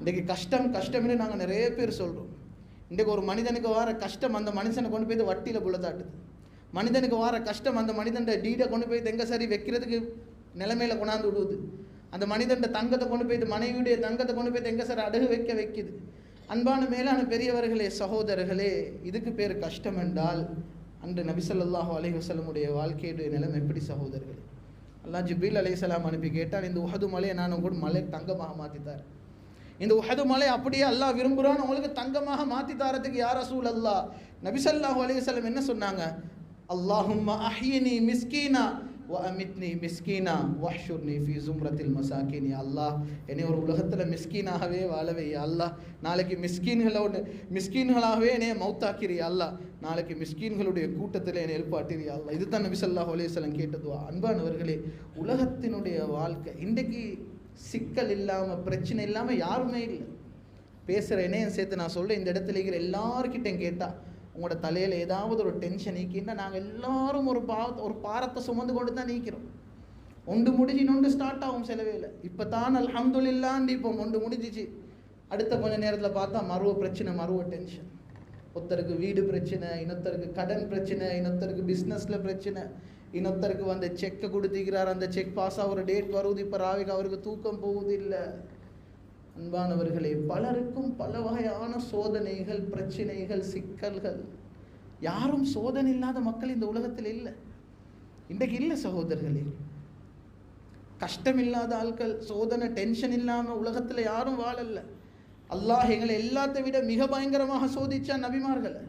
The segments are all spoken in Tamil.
இன்றைக்கு கஷ்டம் கஷ்டம்னு நாங்கள் நிறைய பேர் சொல்கிறோம் இன்றைக்கு ஒரு மனிதனுக்கு வர கஷ்டம் அந்த மனுஷனை கொண்டு போய் வட்டியில் புள்ளதாட்டுது மனிதனுக்கு வர கஷ்டம் அந்த மனிதன் டீடை கொண்டு போய் எங்கே சரி வைக்கிறதுக்கு நிலைமையில் கொண்டாந்து விடுவது அந்த மனிதன் தங்கத்தை கொண்டு போய் மனைவியுடைய தங்கத்தை கொண்டு போய் எங்கே சார் அடகு வைக்க வைக்குது. அன்பான மேலான பெரியவர்களே சகோதரர்களே இதுக்கு பேர் கஷ்டம் என்றால் அன்று நபிசல்லாஹு அலைஹி வாழ்க்கையுடைய நிலம் எப்படி சகோதரர்களே? அல்லா ஜிபீல் அலையாம் அனுப்பி கேட்டால் இந்த உஹது மலையை நான் கூட மலை தங்கமாக மாற்றித்தார் இந்த உஹது மலை அப்படியே அல்லாஹ் விரும்புகிறான் உங்களுக்கு தங்கமாக மாற்றி தாரத்துக்கு யார் அசூல் அல்லாஹ் நபிசல்லாஹு அலைஹி என்ன சொன்னாங்க? அல்லாஹும்ம அஹ்யினி மிஸ்கீனா வ அமித்னி மிஸ்கீனா வஹ்ஷுர்னி ஃபி ஜும்ரத்தில் மசாக்கினி அல்லாஹ் என்னை ஒரு உலகத்தில் மிஸ்கீனாகவே வாழவே அல்லாஹ். நாளைக்கு மிஸ்கீன்களோட மிஸ்கீன்களாகவே என்னை மௌத்தாக்கிறி அல்லாஹ். நாளைக்கு மிஸ்கீன்களுடைய கூட்டத்தில் என்னை எழுப்பாட்டிறியா அல்லாஹ். இதுதான் தான் ஸல்லல்லாஹு அலைஹி கேட்டதுவா அன்பானவர்களே உலகத்தினுடைய வாழ்க்கை இன்றைக்கு சிக்கல் இல்லாமல் பிரச்சனை இல்லாமல் யாருமே இல்லை. பேசுகிற என்னையும் சேர்த்து நான் சொல்கிறேன் இந்த இடத்துல இருக்கிற எல்லாருக்கிட்டையும் கேட்டால் உங்களோட தலையில் ஏதாவது ஒரு டென்ஷன் நீக்கின்னா நாங்கள் எல்லாரும் ஒரு பா ஒரு பாரத்தை சுமந்து கொண்டு தான் நீக்கிறோம். ஒன்று முடிஞ்சு இன்னொன்று ஸ்டார்ட் ஆகும் செலவேல இப்போ தான் அல்ஹம்துலில்லாண்டு இப்போ ஒன்று முடிஞ்சிச்சு. அடுத்த கொஞ்ச நேரத்தில் பார்த்தா மருவ பிரச்சனை மருவ டென்ஷன் ஒருத்தருக்கு வீடு பிரச்சனை இன்னொருத்தருக்கு கடன் பிரச்சனை இன்னொருத்தருக்கு பிஸ்னஸில் பிரச்சனை. இன்னொருத்தருக்கு வந்து செக்கை கொடுத்துக்கிறார் அந்த செக் பாஸ் ஆகிற டேட் வருவது இப்போ ராவிக்கு அவருக்கு தூக்கம் போகுது இல்லை அன்பானவர்களே பலருக்கும் பல வகையான சோதனைகள் பிரச்சனைகள் சிக்கல்கள். யாரும் சோதனை இல்லாத மக்கள் இந்த உலகத்தில் இல்லை. இன்றைக்கு இல்லை சகோதரர்களே. கஷ்டம் இல்லாத ஆட்கள் சோதனை டென்ஷன் இல்லாமல் உலகத்தில் யாரும் வாழலை. அல்லாஹ் எங்களை எல்லாத்தை விட மிக பயங்கரமாக சோதிச்சா நபிமார்களை.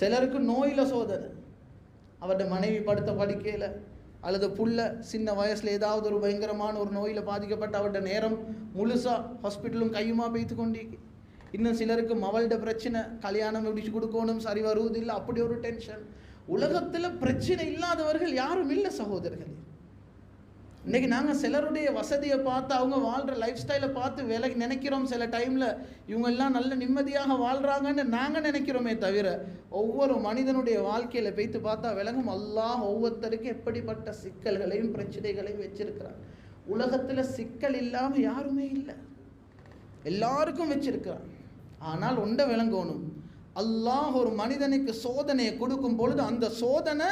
சிலருக்கு நோயில் சோதனை. அவருடைய மனைவி படுத்த படுக்கையில் அல்லது புள்ள சின்ன வயசில் ஏதாவது ஒரு பயங்கரமான ஒரு நோயில் பாதிக்கப்பட்ட அவருடைய நேரம் முழுசாக ஹாஸ்பிட்டலும் கையுமா பெய்த்து கொண்டிருக்கு. இன்னும் சிலருக்கு மவள்ட பிரச்சனை கல்யாணம் முடிச்சு கொடுக்கணும் சரி வருவதில்லை அப்படி ஒரு டென்ஷன் உலகத்தில் பிரச்சனை இல்லாதவர்கள் யாரும் இல்லை சகோதரர்களே. இன்றைக்கி நாங்கள் சிலருடைய வசதியை பார்த்து அவங்க வாழ்கிற லைஃப் ஸ்டைலை பார்த்து விலை நினைக்கிறோம் சில டைமில் இவங்கெல்லாம் நல்ல நிம்மதியாக வாழ்கிறாங்கன்னு நாங்கள் நினைக்கிறோமே தவிர ஒவ்வொரு மனிதனுடைய வாழ்க்கையில் போய்த்து பார்த்தா விலகும் அல்லாஹ் ஒவ்வொருத்தருக்கும் எப்படிப்பட்ட சிக்கல்களையும் பிரச்சனைகளையும் வச்சுருக்கிறான். உலகத்தில் சிக்கல் இல்லாமல் யாருமே இல்லை. எல்லாருக்கும் வச்சிருக்கிறான். ஆனால் ஒன்றை விளங்கணும் அல்லாஹ் ஒரு மனிதனுக்கு சோதனையை கொடுக்கும் பொழுது அந்த சோதனை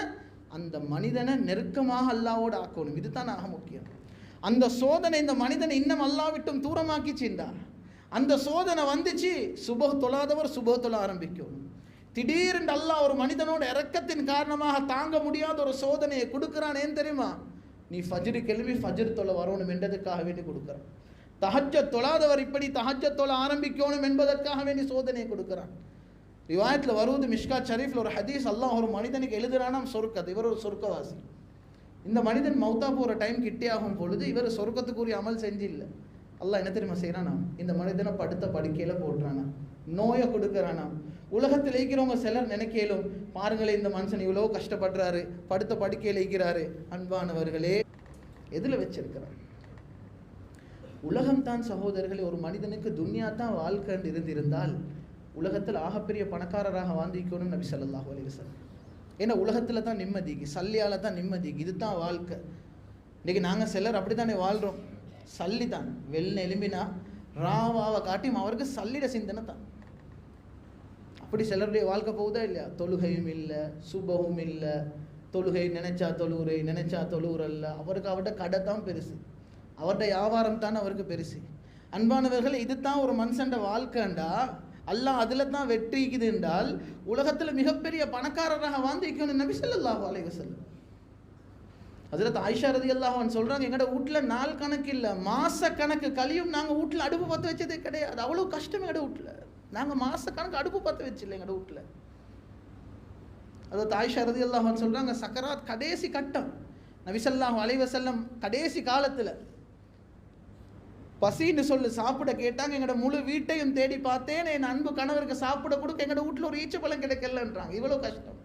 அந்த மனிதனை நெருக்கமாக அல்லாவோடு ஆக்கணும். இதுதான் ஆக முக்கியம். அந்த சோதனை இந்த மனிதனை இன்னும் அல்லா விட்டும் தூரமாக்கி அந்த சோதனை வந்துச்சு சுப தொழாதவர் சுப தொழ ஆரம்பிக்கும். திடீரென்று அல்லாஹ் ஒரு மனிதனோட இறக்கத்தின் காரணமாக தாங்க முடியாத ஒரு சோதனையை கொடுக்குறான். ஏன் தெரியுமா? நீ ஃபஜ்ரு கேள்வி ஃபஜ்ர் தொலை வரணும் என்றதுக்காக வேண்டி கொடுக்குறான். தஹஜ்ஜ தொழாதவர் இப்படி தஹஜ தொலை ஆரம்பிக்கணும் என்பதற்காக வேண்டி சோதனையை கொடுக்குறான். ரிவாயத்தில் வருவது மிஷ்கா ஷரீஃபில் ஒரு ஹதீஸ் அல்லாஹ் ஒரு மனிதனுக்கு எழுதுறானாம் சொர்க்கத்து. இவர் ஒரு சொர்க்கவாசி. இந்த மனிதன் மௌத்தா போகிற டைம் கிட்டே ஆகும் பொழுது இவர் சொர்க்கத்துக்குரிய அமல் செஞ்சு இல்லை அல்லாஹ் என்ன தெரியுமா செய்கிறானா இந்த மனிதனை படுத்த படுக்கையில் போட்டுறானா. நோயை கொடுக்குறானா. உலகத்தில் இருக்கிறவங்க சிலர் நினைக்கலும் பாருங்களேன் இந்த மனுஷன் இவ்வளோ கஷ்டப்படுறாரு படுத்த படுக்கையில் இருக்கிறாரு. அன்பானவர்களே எதில் வச்சிருக்கிறார் உலகம்தான் சகோதரர்களே ஒரு மனிதனுக்கு துன்யா தான் வாழ்க்கைன்னு இருந்திருந்தால் உலகத்தில் ஆகப்பெரிய பணக்காரராக வாழ்ந்திக்கணும் நபி ஸல்லல்லாஹு அலி வஸல்லம். ஏன்னா உலகத்தில் தான் நிம்மதிக்கு சல்லியால் தான் நிம்மதிக்கு இதுதான் வாழ்க்கை. இன்றைக்கி நாங்கள் சிலர் அப்படி தானே வாழ்கிறோம் சல்லி தான். வெள்ளை எலும்பினா ராவாவை காட்டியும் அவருக்கு சல்லிட சிந்தனை தான். அப்படி சிலருடைய வாழ்க்கை போகுதா இல்லையா? தொழுகையும் இல்லை சுபமும் இல்லை. தொழுகை நினைச்சா தொழுகுறை நினைச்சா தொழுகுறல்ல அவருக்கு அவர்கிட்ட கடை தான் பெருசு. அவர்கிட்ட வியாபாரம் தான் அவருக்கு பெருசு. அன்பானவர்கள் இது தான் ஒரு மனுஷன்ட வாழ்க்கைண்டா? அல்லாஹ் அதில் தான் வெற்றிக்குது என்றால் உலகத்தில் மிகப்பெரிய பணக்காரராக வாழ்ந்திருக்கணும் நபி ஸல்லல்லாஹு அலைஹி வஸல்லம். அதில் ஆயிஷா ரதி அல்லாஹன் சொல்கிறாங்க எங்கள்ட வீட்டில் நாள் கணக்கு இல்லை மாத கணக்கு கழியும் நாங்கள் வீட்டில் அடுப்பு பற்ற வச்சதே கிடையாது. அவ்வளோ கஷ்டம் எங்கட வீட்டில் நாங்கள் மாத கணக்கு அடுப்பு பற்ற வச்சில்லை எங்கட வீட்டில் அதாவது ஆயிஷா ரதி அல்லாஹன் சொல்கிறாங்க சக்கராத் கடைசி கட்டம். நபிசல்லாஹ் அலைவசல்லம் கடைசி காலத்தில். பசின்னு சொல்லு சாப்பிட கேட்டாங்க. எங்களோட முழு வீட்டையும் தேடி பார்த்தேன். என் அன்பு கணவருக்கு சாப்பிட கொடுக்க எங்களோட வீட்டில் ஒரு ஈச்சப்பழம் கிடைக்கலன்றாங்க. இவ்வளோ கஷ்டம்.